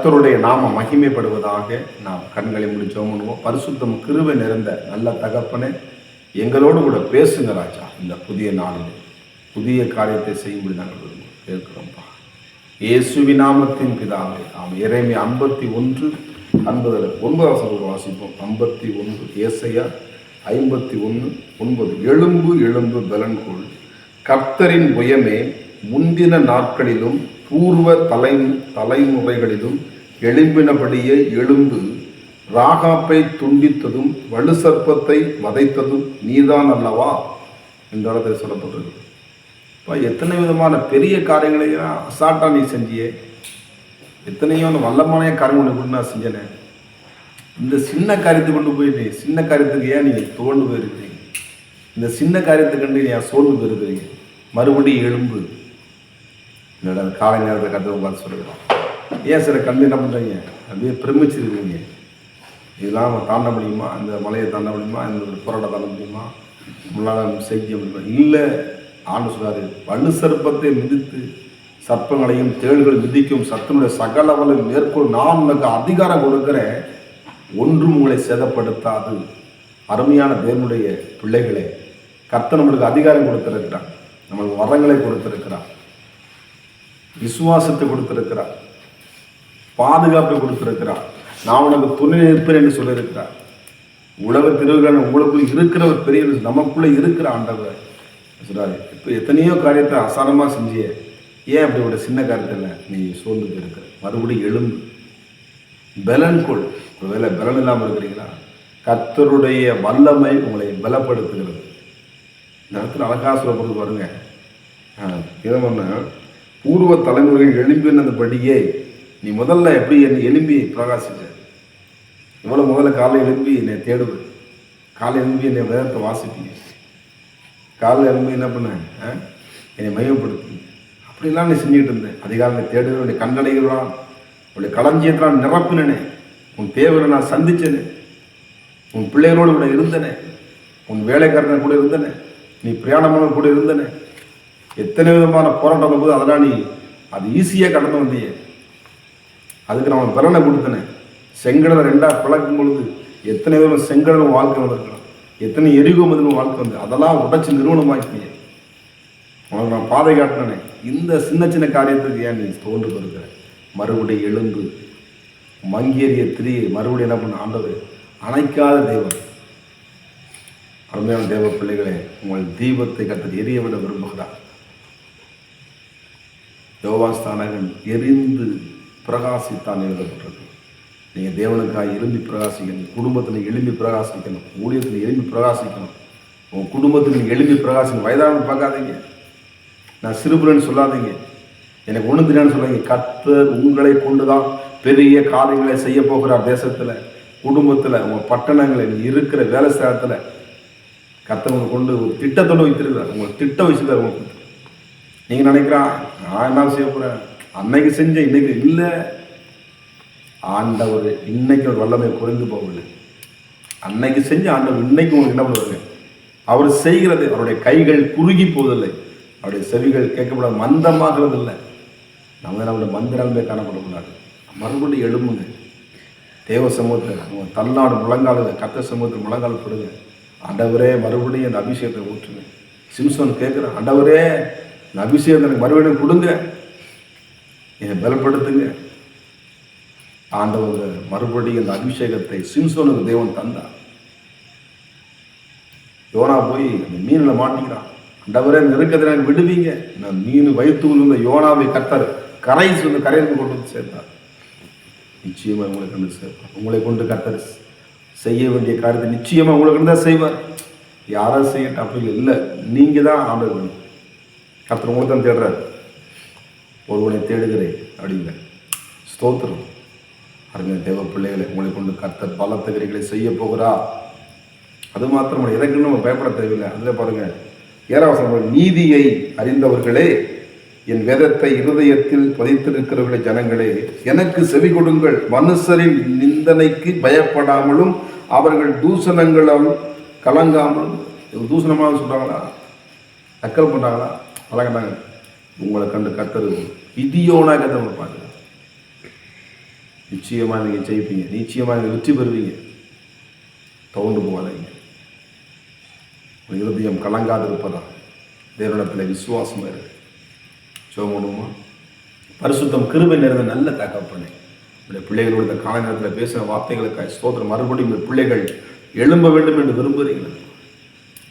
கர்த்தருடைய நாம மகிமைப்படுவதாக நாம் கண்களை முடிச்சோம் பண்ணுவோம் பரிசுத்தம் கிருபை நிறைந்த நல்ல தகப்பனே எங்களோடு கூட பேசுங்க ராஜா. இந்த புதிய நாளில் புதிய காரியத்தை செய்யும்படி நாங்கள் கேட்கிறோம்ப்பா இயேசுவி நாமத்தின் பிதாவே நாம் இறைமை ஐம்பத்தி ஒன்று ஐம்பதில் ஒன்பதாம் வசனம் வாசிப்போம். ஐம்பத்தி ஒன்று ஏசையா ஐம்பத்தி ஒன்று ஒன்பது. எலும்பு எலும்பு பலன்கொள். கர்த்தரின் புயமே முந்தின நாட்களிலும் பூர்வ தலை தலைமுறைகளிலும் எழும்பினபடியே எழும்பு ராகாப்பை துண்டித்ததும் வலு சர்ப்பத்தை வதைத்ததும் நீதான் அல்லவா இந்த இடத்துல இப்போ எத்தனை விதமான பெரிய காரியங்களையும் அசாட்டா நீ செஞ்சியே? எத்தனையோ வல்லமான காரியங்களை கொண்டு நான் செஞ்சனே. இந்த சின்ன காரியத்தை கொண்டு போய் நீ சின்ன காரியத்துக்கு ஏன் நீ தோண்டு போயிருக்கிறீங்க? இந்த சின்ன காரியத்தை கண்டு நீ ஏன் சோர்ந்து போயிருக்கிறீங்க? மறுபடியும் எழும்பு. என்னோட காலை நேரத்தை கற்று பார்த்து சொல்லுகிறோம் ஏன் சில கண்டு என்ன பண்ணுறீங்க அப்படியே பிரமிச்சிருக்கீங்க. இதெல்லாம் அவன் தாண்ட முடியுமா? இந்த மலையை தாண்ட முடியுமா? இந்த புரோட்டை தாண்ட முடியுமா? நம்மளால் செய்ய முடியுமா? இல்லை ஆண்டு சொல்றாரு வலு சர்ப்பத்தை மிதித்து சர்ப்பங்களையும் தேள்கள் மிதிக்கும் சத்தனுடைய சகலவலை மேற்கொள் நான் உனக்கு அதிகாரம் கொடுக்கிறேன். ஒன்றும் உங்களை சேதப்படுத்தாது. அருமையான தேவனுடைய பிள்ளைகளே கர்த்தர் நம்மளுக்கு அதிகாரம் கொடுத்திருக்கிறார். நம்மளுக்கு வரங்களை கொடுத்துருக்கிறான் விசுவாசத்தை கொடுத்துருக்கிறார். பாதுகாப்பை கொடுத்துருக்கிறார். நான் உனக்கு துணை நிற்பேன் என்று சொல்லியிருக்கிறார். உலக திருவிழா உங்களுக்குள் இருக்கிற ஒரு பெரிய நமக்குள்ளே இருக்கிற ஆண்டவர். சொல்றாரு இப்போ எத்தனையோ காரியத்தை அசாரமாக செஞ்சிய. ஏன் அப்படி ஒரு சின்ன காரியத்தில் நீ சோர்ந்து போயிருக்கிற? மறுபடியும் எழும்பு. பலன் கொள். ஒருவேளை பலன் இல்லாமல் இருக்கிறீங்களா? கத்தருடைய வல்லமை உங்களை பலப்படுத்துகிறது. இந்த இடத்துல அழகா சொல்லப்படுது பாருங்க. இதை ஒன்று பூர்வ தலைமுறைகள் எழும்பினதுபடியே நீ முதல்ல எப்படி என்னை எலும்பி பிரகாசிச்ச இவ்வளோ முதல்ல காலை எழும்பி என்னை தேடுவேன் காலை எழும்பி என்னை வேதத்தை வாசிப்பீங்க காலைல எழும்பி என்ன பண்ண? ஆ? என்னை மையப்படுத்தி. அப்படிலாம் நீ செஞ்சுக்கிட்டு இருந்தேன் அதிகாலை தேடுகிறேன் உன்னை கண்டடைகிறான் உடைய களஞ்சியத்தை நிரப்பினேனே. உன் தேவையை நான் சந்திச்சேனே. உன் பிள்ளைகளோடு கூட இருந்தனே. உன் வேலைக்காரன் கூட இருந்தனே. நீ பிரயாணமான கூட இருந்தனே. எத்தனை விதமான போராட்டம் போது அதெல்லாம் நீ அது ஈஸியாக கடந்து வந்தியே. அதுக்கு நான் பலனை கொடுத்தனே. செங்கடலை ரெண்டாக பிளக்கும் பொழுது எத்தனை விதமான செங்கடலும் வாழ்க்கை வந்திருக்கலாம். எத்தனை எரிகோமதிலும் வாழ்க்கை வந்து அதெல்லாம் உடைச்சு நிறுவனமாக்கிய. உனக்கு நான் பாதை காட்டினேனே. இந்த சின்ன சின்ன காரியத்துக்கு ஏன் நீ தோன்று இருக்கிற மறுபடியும் எழுந்து மங்கேறிய திரி மறுபடியும் என்ன பண்ண ஆண்டவர்? அணைக்காத தெய்வம் அருமையான தேவ பிள்ளைகளே உங்கள் தீபத்தை கத்தர் எரிய விட விரும்புகிறார். யோவாஸ்தானகன் எரிந்து பிரகாசித்தான் எழுதப்பட்டிருக்கு நீங்கள் தேவனுக்காக எழும்பி பிரகாசிக்கணும் குடும்பத்தில் எழும்பி பிரகாசிக்கணும் ஊழியத்தில் எழும்பி பிரகாசிக்கணும். உங்கள் குடும்பத்தில் நீங்கள் எழும்பி பிரகாசிக்கணும். வயதான பார்க்காதீங்க. நான் சிறுபுலன்னு சொல்லாதீங்க. எனக்கு ஒன்று தெரியாதுன்னு சொல்லாதீங்க. கர்த்தர் உங்களை கொண்டு தான் பெரிய காரியங்களை செய்ய போகிறார் தேசத்தில் குடும்பத்தில் உங்கள் பட்டணங்களில் இருக்கிற வேலை ஸ்தலத்தில். கத்தவங்க கொண்டு ஒரு திட்டத்தோடு வைத்திருக்கிறார். உங்களுக்கு திட்டம் வச்சுருக்கார் உங்களுக்கு நீங்கள் நினைக்கிறான் நான் என்ன செய்ய போகிறேன் அன்னைக்கு செஞ்ச இன்னைக்கு இல்லை. ஆண்டவர் இன்னைக்கு ஒரு வல்லமை குறைந்து போகவில்லை. அன்னைக்கு செஞ்ச ஆண்டவர் இன்னைக்கு உங்களுக்கு என்ன பண்ணுவாங்க அவர் செய்கிறது அவருடைய கைகள் குறுகி போவதில்லை. அவருடைய செவிகள் கேட்கப்பட மந்தமாகிறது இல்லை நம்ம நம்மளுடைய மந்திரமே காணப்படக்கூடாது. மறுபடியும் எழும்புங்க. தேவ சமூகத்தில் உங்கள் தள்ளாடு முழங்காலுங்க கத்த சமூகத்தில் முழங்கால் போடுங்க. ஆண்டவரே மறுபடியும் அந்த அபிஷேகத்தை ஊற்றுங்க. சிம்சன் கேட்குறேன் ஆண்டவரே இந்த அபிஷேகத்தை எனக்கு மறுபடியும் கொடுங்க. என்னை பலப்படுத்துங்க. ஆண்டவர் மறுபடியும் அந்த அபிஷேகத்தை சிம்சோனுக்கு தேவன் தந்தார். யோனா போய் அந்த மீனில் மாட்டிக்கிறான். ஆண்டவரே நெருக்கத்தில் எனக்கு விடுவீங்க. நான் மீன் வயிற்றுக்குள் இருந்த யோனாவை கத்தர் கரை வந்து கரையிலிருந்து கொண்டு வந்து சேர்த்தார். நிச்சயமாக உங்களை கொண்டு சேர்ப்பார். உங்களை கொண்டு கத்தர் செய்ய வேண்டிய காரியத்தை நிச்சயமாக உங்களை கொண்டு தான் செய்வார். யாரும் செய்யட்டும் அப்படி இல்லை. நீங்கள் தான் ஆண்டவர் கர்த்தர் கத்தர் தேடுறார் தான் தேடுறாரு. ஒருவனை தேடுகிறேன் அப்படிங்க. ஸ்தோத்திரம். அருமை தேவ பிள்ளைகளை உங்களை கொண்டு கர்த்தர் பலத்த கிரிகளை செய்ய போகிறா. அது மாத்திரம் எதற்கு நம்ம பயப்பட தேவையில்லை. அதில் பாருங்க ஏராவசம் நீதியை அறிந்தவர்களே என் வேதத்தை இருதயத்தில் பதித்திருக்கிறவர்களே ஜனங்களே எனக்கு செவி கொடுங்கள். மனுஷரின் நிந்தனைக்கு பயப்படாமலும் அவர்கள் தூசணங்களும் கலங்காமலும் இது தூசணமாக சொல்கிறாங்களா நக்கல் பண்ணுறாங்களா பழகினாங்க உங்களை கண்டு கத்தரு விதியோனா நம்ம பார்க்குறோம் நிச்சயமாக நீங்கள் ஜெயிப்பீங்க. நிச்சயமாக நீங்கள் வெற்றி பெறுவீங்க. தோண்டு போகாதீங்க. இருதயம் கலங்காது இருப்பதா தேவனிடத்தில் விசுவாசமாக இருக்கு. சோமனுமா பரிசுத்தம் கிருபை நிறைந்த நல்ல தகப்பனே உடைய பிள்ளைகளோட இந்த கால நேரத்தில் பேசுகிற வார்த்தைகளுக்காக ஸ்தோத்திரம். மறுபடியும் இந்த பிள்ளைகள் எழும்ப வேண்டும் என்று விரும்புகிறீங்களா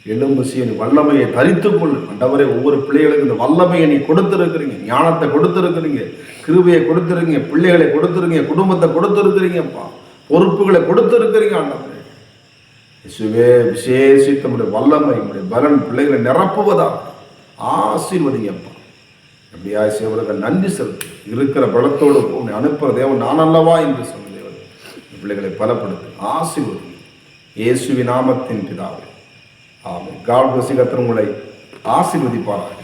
எலும்பு சீனி வல்லமையை தரித்து கொள்ளு ஆண்டவரே ஒவ்வொரு பிள்ளைகளுக்கு இந்த வல்லமையை நீ கொடுத்துருக்குறீங்க. ஞானத்தை கொடுத்துருக்குறீங்க. கிருபையை கொடுத்துருங்க பிள்ளைகளை கொடுத்துருங்க குடும்பத்தை கொடுத்துருக்குறீங்கப்பா. பொறுப்புகளை கொடுத்துருக்குறீங்க ஆண்டவரே. இசுவே விசேஷித்த உடைய வல்லமை நம்முடைய பலன் பிள்ளைகளை நிரப்புவதா ஆசீர்வதிங்கப்பா. அப்படியா சேவலுக்கு நன்றி செலுத்து. இருக்கிற பலத்தோடு உன்னை அனுப்புகிற தேவன் நான் அல்லவா என்று சொன்ன தேவன் பிள்ளைகளை பலப்படுத்து ஆசீர்வதி இயேசுவி நாமத்தின் பிதாவே. ஆமாம் காட் கத்திர உங்களை ஆசீர்வதிப்பார்கள்